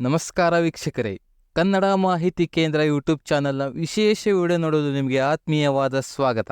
ನಮಸ್ಕಾರ ವೀಕ್ಷಕರೇ. ಕನ್ನಡ ಮಾಹಿತಿ ಕೇಂದ್ರ ಯೂಟ್ಯೂಬ್ ಚಾನೆಲ್ನ ವಿಶೇಷ ವಿಡಿಯೋ ನೋಡೋದು ನಿಮಗೆ ಆತ್ಮೀಯವಾದ ಸ್ವಾಗತ.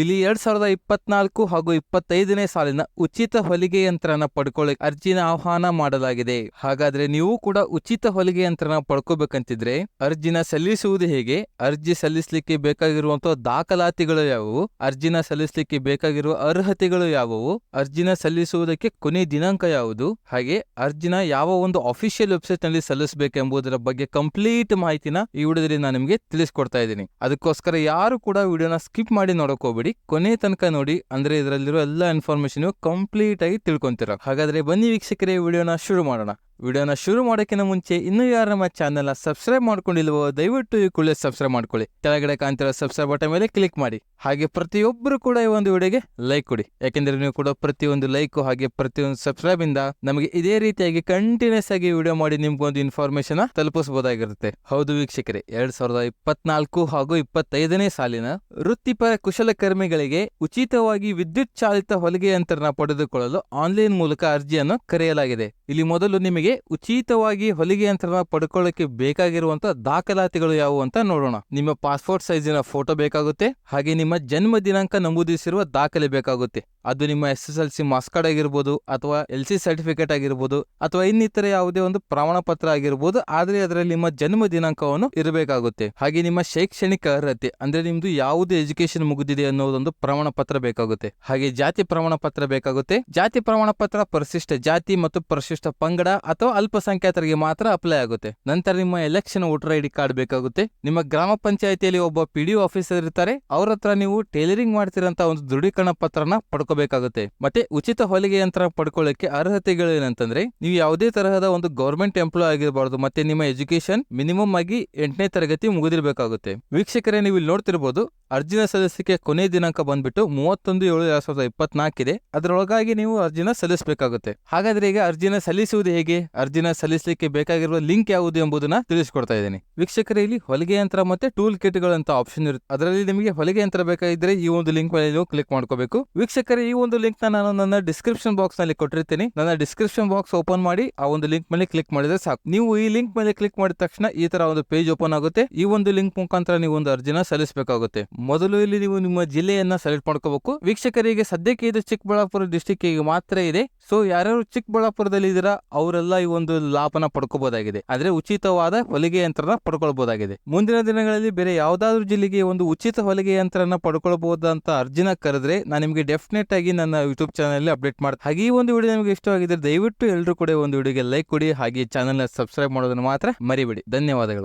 ಇಲ್ಲಿ ಎರಡ್ ಸಾವಿರದ ಇಪ್ಪತ್ನಾಲ್ಕು ಹಾಗೂ ಇಪ್ಪತ್ತೈದನೇ ಸಾಲಿನ ಉಚಿತ ಹೊಲಿಗೆ ಯಂತ್ರನ ಪಡ್ಕೊಳ್ಳಿ ಅರ್ಜಿನ ಆಹ್ವಾನ ಮಾಡಲಾಗಿದೆ. ಹಾಗಾದ್ರೆ ನೀವು ಕೂಡ ಉಚಿತ ಹೊಲಿಗೆ ಯಂತ್ರನ ಪಡ್ಕೋಬೇಕಂತಿದ್ರೆ ಅರ್ಜಿನ ಸಲ್ಲಿಸುವುದು ಹೇಗೆ? ಅರ್ಜಿ ಸಲ್ಲಿಸಲಿಕ್ಕೆ ಬೇಕಾಗಿರುವಂತಹ ದಾಖಲಾತಿಗಳು ಯಾವುವು? ಅರ್ಜಿನ ಸಲ್ಲಿಸಲಿಕ್ಕೆ ಬೇಕಾಗಿರುವ ಅರ್ಹತೆಗಳು ಯಾವುವು? ಅರ್ಜಿನ ಸಲ್ಲಿಸುವುದಕ್ಕೆ ಕೊನೆ ದಿನಾಂಕ ಯಾವುದು? ಹಾಗೆ ಅರ್ಜಿನ ಯಾವ ಒಂದು ಅಫಿಷಿಯಲ್ ವೆಬ್ಸೈಟ್ನಲ್ಲಿ ಸಲ್ಲಿಸಬೇಕೆಂಬುದರ ಬಗ್ಗೆ ಕಂಪ್ಲೀಟ್ ಮಾಹಿತಿನ ಈ ವಿಡಿಯೋದಲ್ಲಿ ನಾನು ನಿಮಗೆ ತಿಳಿಸ್ಕೊಡ್ತಾ ಇದ್ದೀನಿ. ಅದಕ್ಕೋಸ್ಕರ ಯಾರು ಕೂಡ ವಿಡಿಯೋನ ಸ್ಕಿಪ್ ಮಾಡಿ ನೋಡಕ್ ಕೊನೆ ತನಕ ನೋಡಿ, ಅಂದ್ರೆ ಇದರಲ್ಲಿರೋ ಎಲ್ಲಾ ಇನ್ಫಾರ್ಮೇಶನ್ ಕಂಪ್ಲೀಟ್ ಆಗಿ ತಿಳ್ಕೊಂತೀರ. ಹಾಗಾದ್ರೆ ಬನ್ನಿ ವೀಕ್ಷಕರೇ ವಿಡಿಯೋನ ಶುರು ಮಾಡೋಣ. ವಿಡಿಯೋನ ಶುರು ಮಾಡೋಕ್ಕಿಂತ ಮುಂಚೆ ಇನ್ನೂ ಯಾರು ನಮ್ಮ ಚಾನೆಲ್ ಸಬ್ಸ್ಕ್ರೈಬ್ ಮಾಡ್ಕೊಂಡಿಲ್ವೋ, ದಯವಿಟ್ಟು ಈ ಕೂಡಲೇ ಸಬ್ಸ್ಕ್ರೈಬ್ ಮಾಡ್ಕೊಳ್ಳಿ. ಕೆಳಗಡೆ ಕಾಣ್ತಿರೋ ಸಬ್ಸ್ಕ್ರೈಬ್ ಬಟನ್ ಮೇಲೆ ಕ್ಲಿಕ್ ಮಾಡಿ. ಹಾಗೆ ಪ್ರತಿಯೊಬ್ಬರು ಕೂಡ ಈ ಒಂದು ವಿಡಿಯೋಗೆ ಲೈಕ್ ಕೊಡಿ. ಯಾಕೆಂದರೆ ನೀವು ಕೂಡ ಪ್ರತಿಯೊಂದು ಲೈಕು ಹಾಗೆ ಪ್ರತಿಯೊಂದು ಸಬ್ಸ್ಕ್ರೈಬ್ ಇಂದ ನಮಗೆ ಇದೇ ರೀತಿಯಾಗಿ ಕಂಟಿನ್ಯೂಸ್ ಆಗಿ ವಿಡಿಯೋ ಮಾಡಿ ನಿಮ್ಗೊಂದು ಇನ್ಫಾರ್ಮೇಶನ್ ತಲುಪಿಸಬಹುದಾಗಿರುತ್ತೆ. ಹೌದು ವೀಕ್ಷಕರೇ, ಎರಡ್ ಸಾವಿರದ ಇಪ್ಪತ್ನಾಲ್ಕು ಹಾಗೂ ಇಪ್ಪತ್ತೈದನೇ ಸಾಲಿನ ವೃತ್ತಿಪರ ಕುಶಲಕರ್ಮಿಗಳಿಗೆ ಉಚಿತವಾಗಿ ವಿದ್ಯುತ್ ಚಾಲಿತ ಹೊಲಿಗೆ ಯಂತ್ರನ ಪಡೆದುಕೊಳ್ಳಲು ಆನ್ಲೈನ್ ಮೂಲಕ ಅರ್ಜಿಯನ್ನು ಕರೆಯಲಾಗಿದೆ. ಇಲ್ಲಿ ಮೊದಲು ನಿಮಗೆ ಉಚಿತವಾಗಿ ಹೊಲಿಗೆ ಯಂತ್ರನ ಪಡ್ಕೊಳ್ಳೋಕೆ ಬೇಕಾಗಿರುವಂತಹ ದಾಖಲಾತಿಗಳು ಯಾವುವು ಅಂತ ನೋಡೋಣ. ನಿಮ್ಮ ಪಾಸ್ಪೋರ್ಟ್ ಸೈಜಿನ ಫೋಟೋ ಬೇಕಾಗುತ್ತೆ, ಹಾಗೆ ನಿಮ್ಮ ಜನ್ಮ ದಿನಾಂಕ ನಮೂದಿಸಿರುವ ದಾಖಲೆ ಬೇಕಾಗುತ್ತೆ. ಅದು ನಿಮ್ಮ S S L C marks card ಆಗಿರ್ಬೋದು, ಅಥವಾ ಎಲ್ ಸಿ ಸರ್ಟಿಫಿಕೇಟ್ ಆಗಿರ್ಬೋದು, ಅಥವಾ ಇನ್ನಿತರ ಯಾವುದೇ ಒಂದು ಪ್ರಮಾಣ ಪತ್ರ ಆಗಿರ್ಬೋದು, ಆದ್ರೆ ಅದರಲ್ಲಿ ನಿಮ್ಮ ಜನ್ಮ ದಿನಾಂಕವನ್ನು ಇರಬೇಕಾಗುತ್ತೆ. ಹಾಗೆ ನಿಮ್ಮ ಶೈಕ್ಷಣಿಕ ಅರ್ಹತೆ, ಅಂದ್ರೆ ನಿಮ್ದು ಯಾವುದೇ ಎಜುಕೇಶನ್ ಮುಗಿದಿದೆ ಅನ್ನೋದೊಂದು ಪ್ರಮಾಣ ಪತ್ರ ಬೇಕಾಗುತ್ತೆ. ಹಾಗೆ ಜಾತಿ ಪ್ರಮಾಣ ಪತ್ರ ಬೇಕಾಗುತ್ತೆ. ಜಾತಿ ಪ್ರಮಾಣ ಪತ್ರ ಪರಿಶಿಷ್ಟ ಜಾತಿ ಮತ್ತು ಪರಿಶಿಷ್ಟ ಪಂಗಡ ಅಥವಾ ಅಲ್ಪಸಂಖ್ಯಾತರಿಗೆ ಮಾತ್ರ ಅಪ್ಲೈ ಆಗುತ್ತೆ. ನಂತರ ನಿಮ್ಮ ಎಲೆಕ್ಷನ್ ವೋಟರ್ ಐಡಿ ಕಾರ್ಡ್ ಬೇಕಾಗುತ್ತೆ. ನಿಮ್ಮ ಗ್ರಾಮ ಪಂಚಾಯತಿಯಲ್ಲಿ ಒಬ್ಬ ಪಿ ಡಿ ಆಫೀಸರ್ ಇರ್ತಾರೆ. ಅವ್ರ ಹತ್ರ ನೀವು ಟೈಲರಿಂಗ್ ಮಾಡ್ತಿರಂತ ಒಂದು ದೃಢೀಕರಣ ಪತ್ರನ ಪಡ್ಕೋಬೇಕಾಗುತ್ತೆ. ಮತ್ತೆ ಉಚಿತ ಹೊಲಿಗೆ ಯಂತ್ರ ಪಡ್ಕೊಳ್ಳಕ್ಕೆ ಅರ್ಹತೆಗಳು ಏನಂತಂದ್ರೆ, ನೀವು ಯಾವುದೇ ತರಹದ ಒಂದು ಗೌರ್ಮೆಂಟ್ ಎಂಪ್ಲಾಯ್ ಆಗಿರಬಾರ್ದು, ಮತ್ತೆ ನಿಮ್ಮ ಎಜುಕೇಶನ್ ಮಿನಿಮಮ್ ಆಗಿ ಎಂಟನೇ ತರಗತಿ ಮುಗಿದಿರಬೇಕಾಗುತ್ತೆ. ವೀಕ್ಷಕರೇ, ನೀವು ಇಲ್ಲಿ ನೋಡ್ತಿರ್ಬೋದು ಅರ್ಜಿನ ಸಲ್ಲಿಸಲಿಕ್ಕೆ ಕೊನೆ ದಿನಾಂಕ ಬಂದ್ಬಿಟ್ಟು ಮೂವತ್ತೊಂದು ಏಳು ಎರಡ್ ಸಾವಿರದ ಇಪ್ಪತ್ನಾಲ್ಕಿದೆ. ಅದರೊಳಗಾಗಿ ನೀವು ಅರ್ಜಿನ ಸಲ್ಲಿಸಬೇಕಾಗುತ್ತೆ. ಹಾಗಾದ್ರೆ ಈಗ ಅರ್ಜಿನ ಸಲ್ಲಿಸುವುದು ಹೇಗೆ? ಅರ್ಜಿನ ಸಲ್ಲಿಸಲಿಕ್ಕೆ ಬೇಕಾಗಿರುವ ಲಿಂಕ್ ಯಾವುದು ಎಂಬುದನ್ನ ತಿಳಿಸಿಕೊಡ್ತಾ ಇದ್ದೀನಿ. ವೀಕ್ಷಕರೇ, ಇಲ್ಲಿ ಹೊಲಿಗೆ ಯಂತ್ರ ಮತ್ತೆ ಟೂಲ್ ಕಿಟ್ಗಳಂತ ಆಪ್ಷನ್ ಇರುತ್ತೆ ಅದರಲ್ಲಿ ನಿಮಗೆ ಹೊಲಿಗೆ ಯಂತ್ರ ಬೇಕಾಗಿದ್ರೆ ಈ ಒಂದು ಲಿಂಕ್ ಮೇಲೆ ನೀವು ಕ್ಲಿಕ್ ಮಾಡ್ಕೋಬೇಕು. ವೀಕ್ಷಕರೇ, ಈ ಒಂದು ಲಿಂಕ್ ನಾನು ನನ್ನ ಡಿಸ್ಕ್ರಿಪ್ಷನ್ ಬಾಕ್ಸ್ನಲ್ಲಿ ಕೊಟ್ಟಿರ್ತೀನಿ. ನನ್ನ ಡಿಸ್ಕ್ರಿಪ್ಷನ್ ಬಾಕ್ಸ್ ಓಪನ್ ಮಾಡಿ ಆ ಒಂದು ಲಿಂಕ್ ಮೇಲೆ ಕ್ಲಿಕ್ ಮಾಡಿದ್ರೆ ಸಾಕು. ನೀವು ಈ ಲಿಂಕ್ ಮೇಲೆ ಕ್ಲಿಕ್ ಮಾಡಿದ ತಕ್ಷಣ ಈ ತರ ಒಂದು ಪೇಜ್ ಓಪನ್ ಆಗುತ್ತೆ. ಈ ಒಂದು ಲಿಂಕ್ ಮುಖಾಂತರ ನೀವು ಒಂದು ಅರ್ಜಿನ ಸಲ್ಲಿಸಬೇಕಾಗುತ್ತೆ. ಮೊದಲು ಇಲ್ಲಿ ನೀವು ನಿಮ್ಮ ಜಿಲ್ಲೆಯನ್ನ ಸೆಲೆಕ್ಟ್ ಮಾಡ್ಕೋಬೇಕು. ವೀಕ್ಷಕರಿಗೆ ಸದ್ಯಕ್ಕೆ ಇದು ಚಿಕ್ಕಬಳ್ಳಾಪುರ ಡಿಸ್ಟಿಕ್ ಮಾತ್ರ ಇದೆ. ಸೊ ಯಾರ್ಯಾರು ಚಿಕ್ಕಬಳ್ಳಾಪುರದಲ್ಲಿ ಇದೀರಾ ಅವರೆಲ್ಲ ಈ ಒಂದು ಲಾಭನ ಪಡ್ಕೋಬಹುದಾಗಿದೆ. ಆದ್ರೆ ಉಚಿತವಾದ ಹೊಲಿಗೆ ಯಂತ್ರನ ಪಡ್ಕೊಳ್ಬಹುದಾಗಿದೆ. ಮುಂದಿನ ದಿನಗಳಲ್ಲಿ ಬೇರೆ ಯಾವ್ದಾದ್ರು ಜಿಲ್ಲೆಗೆ ಒಂದು ಉಚಿತ ಹೊಲಿಗೆ ಯಂತ್ರನ ಪಡ್ಕೊಳ್ಬಹುದಂತ ಅರ್ಜಿನ ಕರೆದ್ರೆ ನಾನು ನಿಮಗೆ ಡೆಫಿನೆಟ್ ಆಗಿ ನನ್ನ ಯೂಟ್ಯೂಬ್ ಚಾನಲ್ ಅಪ್ಡೇಟ್ ಮಾಡ್ತೀನಿ ಹಾಗೆ ಈ ಒಂದು ವಿಡಿಯೋ ನಿಮಗೆ ಇಷ್ಟವಾಗಿದ್ರೆ ದಯವಿಟ್ಟು ಎಲ್ಲರೂ ಕೂಡ ಒಂದು ವಿಡಿಯೋಗೆ ಲೈಕ್ ಕೊಡಿ. ಹಾಗೆ ಚಾನಲ್ ಸಬ್ಸ್ಕ್ರೈಬ್ ಮಾಡೋದನ್ನ ಮಾತ್ರ ಮರಿಬೇಡಿ. ಧನ್ಯವಾದಗಳು.